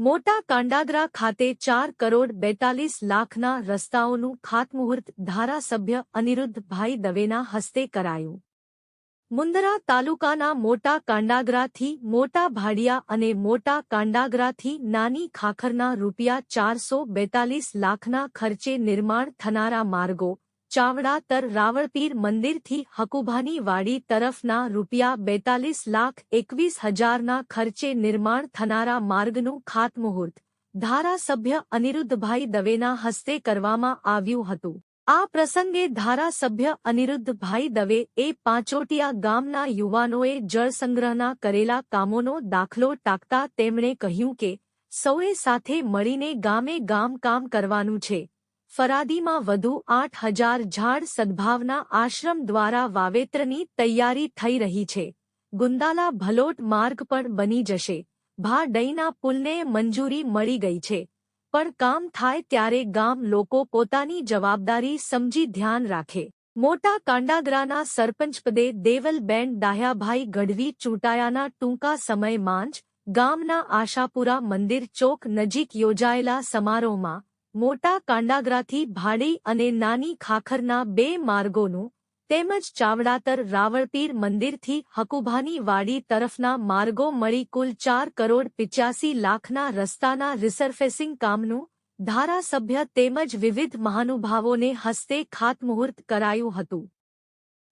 મોટા કાંડાગરા ખાતે ચાર કરોડ બેતાલીસ લાખના રસ્તાઓનું ખાતમુહૂર્ત ધારાસભ્ય અનિરુદ્ધભાઈ દવેના હસ્તે કરાયું. મુંદરા તાલુકાના મોટા કાંડાગરાથી મોટા ભાડિયા અને મોટા કાંડાગરાથી નાની ખાખરના રૂપિયા ચારસો બેતાલીસ લાખના ખર્ચે નિર્માણ થનારા માર્ગો ચાવડાતર રાવળપીર મંદિરથી હકુભાની વાડી તરફના રૂપિયા બેતાલીસ લાખ એકવીસ હજારના ખર્ચે નિર્માણ થનારા માર્ગનું ખાતમુહૂર્ત ધારાસભ્ય અનિરુદ્ધભાઈ દવેના હસ્તે કરવામાં આવ્યું હતું. આ પ્રસંગે ધારાસભ્ય અનિરુદ્ધભાઈ દવે એ પાંચોટિયા ગામના યુવાનોએ જળસંગ્રહના કરેલા કામોનો દાખલો ટાંકતા તેમણે કહ્યું કે, સૌએ સાથે મળીને ગામે ગામ કામ કરવાનું છે. ફરાદીમાં વધુ આઠ હજાર ઝાડ સદભાવના આશ્રમ દ્વારા વાવેતરની તૈયારી થઈ રહી છે. ગુંદાલા ભલોટ માર્ગ પણ બની જશે. ભા ડઈના પુલને મંજૂરી મળી ગઈ છે. પણ કામ થાય ત્યારે ગામ લોકો પોતાની જવાબદારી સમજી ધ્યાન રાખે. મોટા કાંડાગરાના સરપંચપદે દેવલબેન ડાહ્યાભાઈ ગઢવી ચૂંટાયાના ટૂંકા સમયમાં જ ગામના આશાપુરા મંદિર ચોક નજીક યોજાયેલા સમારોહમાં મોટા કાંડાગરાથી ભાડી અને નાની ખાખરના બે માર્ગોનું તેમજ ચાવડાતર રાવળપીર મંદિરથી હકુભાની વાડી તરફના માર્ગો મળી કુલ ચાર કરોડ પિચ્યાસી લાખના રસ્તાના રિસરફેસિંગ કામનું ધારાસભ્ય તેમજ વિવિધ મહાનુભાવોને હસ્તે ખાતમુહૂર્ત કરાયું હતું.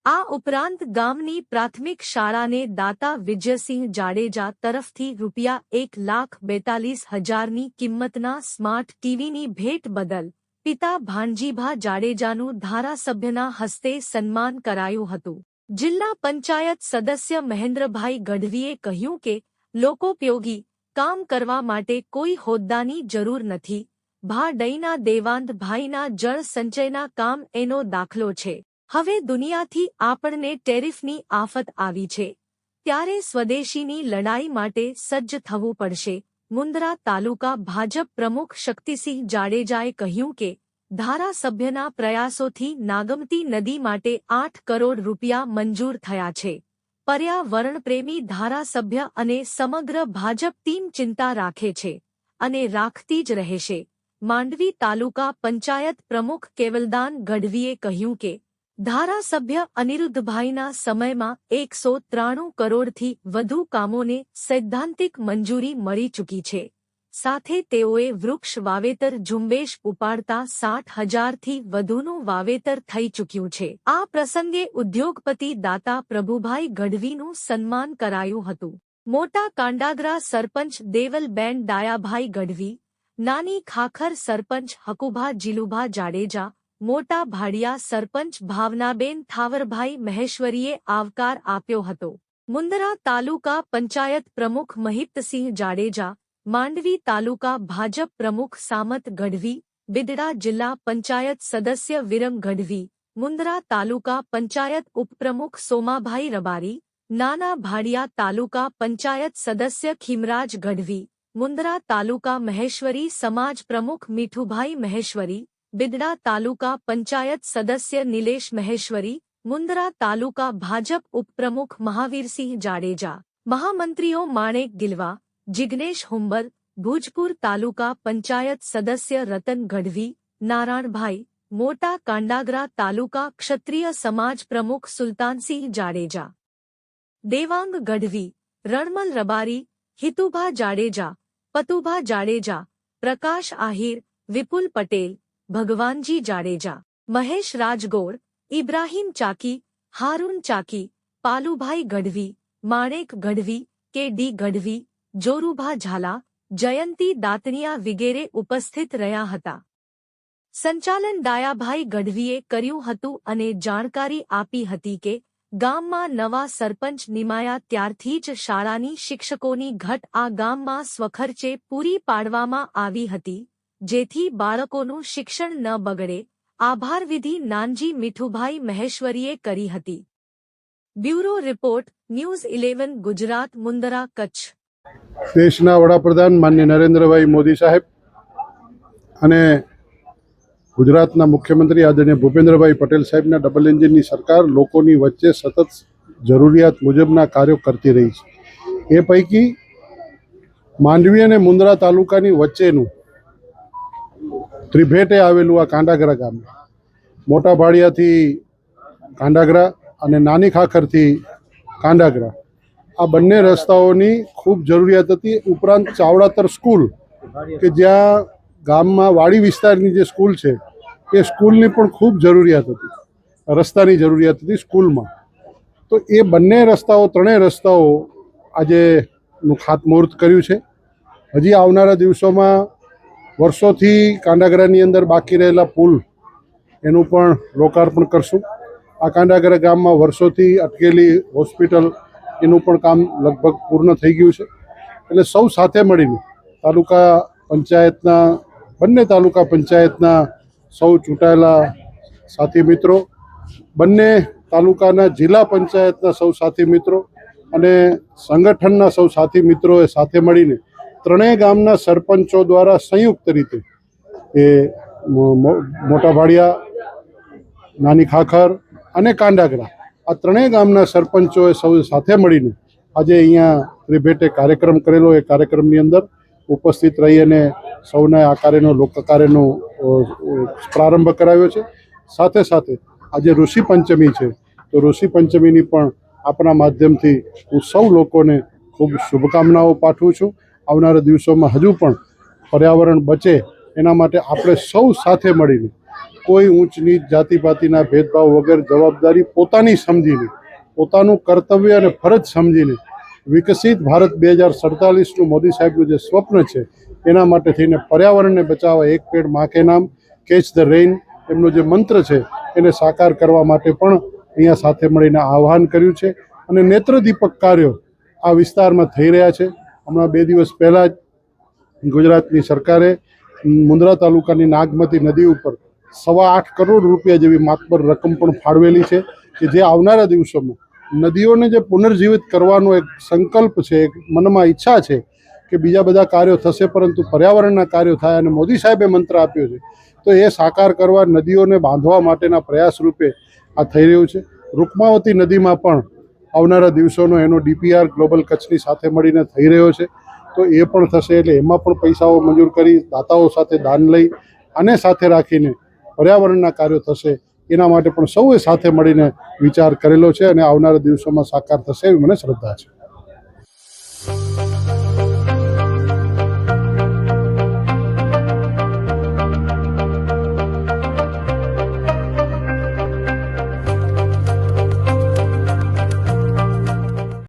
આ ઉપરાંત ગામની પ્રાથમિક શાળાને દાતા વિજયસિંહ જાડેજા તરફથી રૂપિયા એક લાખ બેતાલીસ હજારની કિંમતના સ્માર્ટ ટીવીની ભેટ બદલ પિતા ભાણજીભા જાડેજાનું ધારાસભ્યના હસ્તે સન્માન કરાયું હતું. જિલ્લા પંચાયત સદસ્ય મહેન્દ્રભાઈ ગઢવીએ કહ્યું કે, લોકોપયોગી કામ કરવા માટે કોઈ હોદ્દાની જરૂર નથી. ભાડઈના દેવાંતભાઈના દેવાંત જળ સંચયના કામ એનો દાખલો છે. હવે દુનિયાથી આપણને ટેરિફની આફત આવી છે. ત્યારે સ્વદેશીની લડાઈ માટે સજ્જ થવું પડશે. મુન્દ્રા તાલુકા ભાજપ પ્રમુખ શક્તિસિંહ જાડેજાએ કહ્યું કે, ધારાસભ્યના પ્રયાસોથી નાગમતી નદી માટે આઠ કરોડ રૂપિયા મંજૂર થયા છે. પર્યાવરણ પ્રેમી ધારાસભ્ય અને સમગ્ર ભાજપ ટીમ ચિંતા રાખે છે અને રાખતી જ રહેશે. માંડવી તાલુકા પંચાયત પ્રમુખ કેવલદાન ગઢવીએ કહ્યું કે ધારાસભ્ય અનિરુદ્ધભાઈના સમયમાં એકસો ત્રાણું કરોડથી વધુ કામોને સૈદ્ધાંતિક મંજૂરી મળી ચૂકી છે. સાથે તેઓએ વૃક્ષ વાવેતર ઝુંબેશ ઉપાડતા સાઠ હજારથી વધુનું વાવેતર થઈ ચૂક્યું છે. આ પ્રસંગે ઉદ્યોગપતિ દાતા પ્રભુભાઈ ગઢવીનું સન્માન કરાયું હતું. મોટા કાંડાગરા સરપંચ દેવલબેન ડાયાભાઈ ગઢવી, નાની ખાખર સરપંચ હકુભા જીલુભા જાડેજા મોટા ભાડિયા સરપંચ ભાવનાબેન થાવરભાઈ મહેશ્વરીએ આવકાર આપ્યો હતો. મુંદરા તાલુકા પંચાયત પ્રમુખ મહિતસિંહ જાડેજા, માંડવી તાલુકા ભાજપ પ્રમુખ સામત ગઢવી, બિદડા જિલ્લા પંચાયત સદસ્ય વિરમ ગઢવી, મુંદરા તાલુકા પંચાયત ઉપપ્રમુખ સોમાભાઈ રબારી, નાના ભાડિયા તાલુકા પંચાયત સદસ્ય ખીમરાજ ગઢવી, મુંદરા તાલુકા મહેશ્વરી સમાજ પ્રમુખ મીઠુભાઈ મહેશ્વરી બિદડા તાલુકા પંચાયત સદસ્ય નિલેશ મહેશ્વરી મુંદરા તાલુકા ભાજપ ઉપપ્રમુખ મહાવીરસિંહ જાડેજા મહામંત્રીઓ માણેક ગિલવા જિગ્નેશ હુંબર ભુજપુર તાલુકા પંચાયત સદસ્ય રતન ગઢવી નારાયણભાઈ મોટા કાંડાગરા તાલુકા ક્ષત્રિય સમાજ પ્રમુખ સુલતાનસિંહ જાડેજા દેવાંગ ગઢવી રણમલ રબારી હિતુભા જાડેજા પતુભા જાડેજા પ્રકાશ આહિર વિપુલ પટેલ ભગવાનજી જાડેજા, મહેશ રાજગોર, ઇબ્રાહીમ ચાકી, હારૂન ચાકી, પાલુભાઈ ગઢવી, માણેક ગઢવી, કે ડી ગઢવી, જોરુભા ઝાલા, જયંતી દાતણિયા વિગેરે ઉપસ્થિત રહ્યા હતા. સંચાલન ડાયાભાઈ ગઢવીએ કર્યું હતું અને જાણકારી આપી હતી કે ગામમાં નવા સરપંચ નિમાયા ત્યારથી જ શાળાની શિક્ષકોની ઘટ આ ગામમાં સ્વખર્ચે પૂરી પાડવામાં આવી હતી. જેથી બાળકોનું શિક્ષણ ન બગડે, આભાર વિધિ નાનજી મીઠુભાઈ મહેશ્વરીએ કરી હતી. Bureau report, news eleven, Gujarat, Mundra, Kutch. દેશના વડાપ્રધાન માન્ય નરેન્દ્રભાઈ મોદી સાહેબ અને ગુજરાતના મુખ્યમંત્રી આદરણીય ભૂપેન્દ્રભાઈ પટેલ સાહેબના ડબલ એન્જિનની સરકાર લોકોની વચ્ચે સતત જરૂરિયાત મુજબના કાર્યો કરતી રહી છે. એ પૈકી માંડવી અને મુન્દ્રા તાલુકાની વચ્ચેનું ત્રિભેટે આવેલું આ કાંડાગરા ગામ. મોટા ભાડિયાથી કાંડાગરા અને નાની ખાખરથી કાંડાગરા. આ બંને રસ્તાઓની ખૂબ જરૂરિયાત હતી. ઉપરાંત ચાવડાતર સ્કૂલ, કે જ્યાં ગામમાં વાડી વિસ્તારની જે સ્કૂલ છે, એ સ્કૂલની પણ ખૂબ જરૂરિયાત હતી. રસ્તાની જરૂરિયાત હતી સ્કૂલમાં. તો એ બંને રસ્તાઓ, ત્રણેય રસ્તાઓ આજે નું ખાતમુહૂર્ત કર્યું છે. હજી આવનારા દિવસોમાં વર્ષોથી કાંડાગરાની અંદર બાકી રહેલા પુલ એનું પણ લોકાર્પણ કરશું. આ કાંડાગરા ગામમાં વર્ષોથી અટકેલી હોસ્પિટલ એનું પણ કામ લગભગ પૂર્ણ થઈ ગયું છે. એટલે સૌ સાથે મળીને તાલુકા પંચાયતના, બંને તાલુકા પંચાયતના સૌ ચૂંટાયેલા સાથી મિત્રો, બંને તાલુકાના જિલ્લા પંચાયતના સૌ સાથી મિત્રો અને સંગઠનના સૌ સાથી મિત્રોએ સાથે મળીને ત્રણેય ગામના સરપંચો દ્વારા સંયુક્ત રીતે એ મોટા ભાડિયા નાની ખાખર અને કાંડાગરા આ ત્રણેય ગામના સરપંચોએ સૌ સાથે મળીને આજે અહીંયા ત્રિભેટે કાર્યક્રમ કરેલો. એ કાર્યક્રમની અંદર ઉપસ્થિત રહી અને સૌને આ કાર્યનો લોક કાર્યનો અ, અ, પ્રારંભ કરાવ્યો છે. સાથે સાથે આજે ઋષિ પંચમી છે. તો ઋષિ પંચમીની પણ આપણા માધ્યમથી હું સૌ લોકોને ખૂબ શુભકામનાઓ પાઠવું છું. આવનારા દિવસોમાં હજુ પણ પર્યાવરણ બચે એના માટે આપણે સૌ સાથે મળીને કોઈ ઊંચ નીચ જાતિપાતિના ભેદભાવ વગર જવાબદારી પોતાની સમજીને, પોતાનું કર્તવ્ય અને ફરજ સમજીને વિકસિત ભારત બે હજાર સડતાલીસનું મોદી સાહેબનું જે સ્વપ્ન છે, એના માટે થઈને પર્યાવરણને બચાવવા એક પેડમાં નામ કેચ ધ રેઇન એમનો જે મંત્ર છે, એને સાકાર કરવા માટે પણ અહીંયા સાથે મળીને આહ્વાન કર્યું છે અને નેત્રદીપક કાર્યો આ વિસ્તારમાં થઈ રહ્યા છે. હમણાં બે દિવસ પહેલાં જ ગુજરાતની સરકારે મુન્દ્રા તાલુકાની નાગમતી નદી ઉપર સવા આઠ કરોડ રૂપિયા જેવી માતબર રકમ પણ ફાળવેલી છે કે જે આવનારા દિવસોમાં નદીઓને જે પુનર્જીવિત કરવાનો એક સંકલ્પ છે, એક મનમાં ઈચ્છા છે કે બીજા બધા કાર્યો થશે, પરંતુ પર્યાવરણના કાર્યો થાય અને મોદી સાહેબે મંત્ર આપ્યો છે, તો એ સાકાર કરવા નદીઓને બાંધવા માટેના પ્રયાસ રૂપે આ થઈ રહ્યું છે. રૂકમાવતી નદીમાં પણ આવનારા દિવસોનો એનો ડીપીઆર ગ્લોબલ કચ્છની સાથે મળીને થઈ રહ્યો છે. તો એ પણ થશે એટલે એમાં પણ પૈસાઓ મંજૂર કરી, દાતાઓ સાથે દાન લઈ અને સાથે રાખીને પર્યાવરણના કાર્યો થશે એના માટે પણ સૌએ સાથે મળીને વિચાર કરેલો છે અને આવનારા દિવસોમાં સાકાર થશે એવી મને શ્રદ્ધા છે.